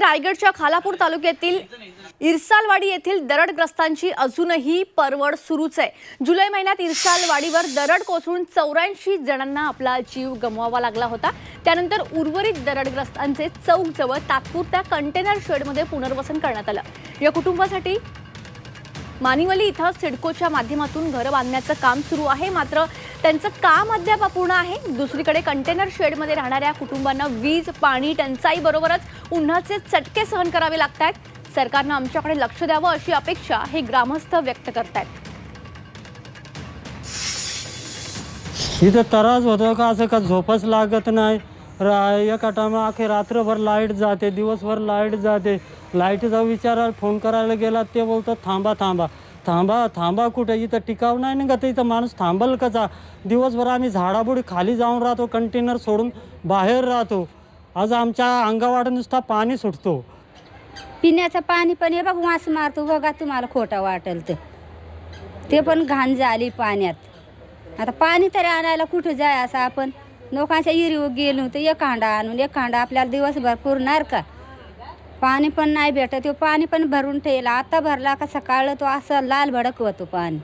रायगडच्या खालापूर तालुक्यातील इरसालवाडी येथील दरडग्रस्तांची अजूनही परवड सुरूच आहे. जुलै महिन्यात इरसालवाडीवर दरड कोसळून चौऱ्याऐंशी जणांना आपला जीव गमवावा लागला होता. त्यानंतर उर्वरित दरडग्रस्तांचे चौकजवळ तात्पुरत्या कंटेनर शेडमध्ये पुनर्वसन करण्यात आलं. या कुटुंबासाठी मानिवली इथं सिडकोच्या माध्यमातून घरं बांधण्याचं काम सुरू आहे. मात्र त्यांचं काम अद्याप अपूर्ण आहे. दुसरीकडे कंटेनर शेडमध्ये राहणाऱ्या कुटुंबांना वीज पाणी टंचाई बरोबरच उन्हाचे चटके सहन करावे लागत आहेत सरकारनं आमच्याकडे लक्ष द्यावं अशी अपेक्षा हे ग्रामस्थ व्यक्त करतायत. इथं त्रास होतो का असं का झोपच लागत नाही? रा एका टायमा अखे रात्रभर लाइट जाते दिवसभर लाइट जाते. लाईटचा विचारायला फोन करायला गेला ते बोलतात थांबा थांबा. थांबा थांबा कुठे? इथं टिकाव नाही ना का तर इथं माणूस थांबल कसा? दिवसभर आम्ही झाडाबुडी खाली जाऊन राहतो कंटेनर सोडून बाहेर राहतो. आज आमच्या अंगावाड नुसता पाणी सुटतो. पिण्याचं पाणी पण हे बघ वास मारतो. बघा तुम्हाला खोटं वाटेल ते पण घाण झाली पाण्यात. आता पाणी तरी आणायला कुठं जाय असं आपण? लोकांच्या इरीवर गेलो तर एक हांडा आणून एक हांडा आपल्याला दिवसभर पुरणार का? पाणी पण नाही भेटत ते पाणी पण भरून ठेवला. आता भरला का सकाळ तो असं लाल भडक होतो पाणी.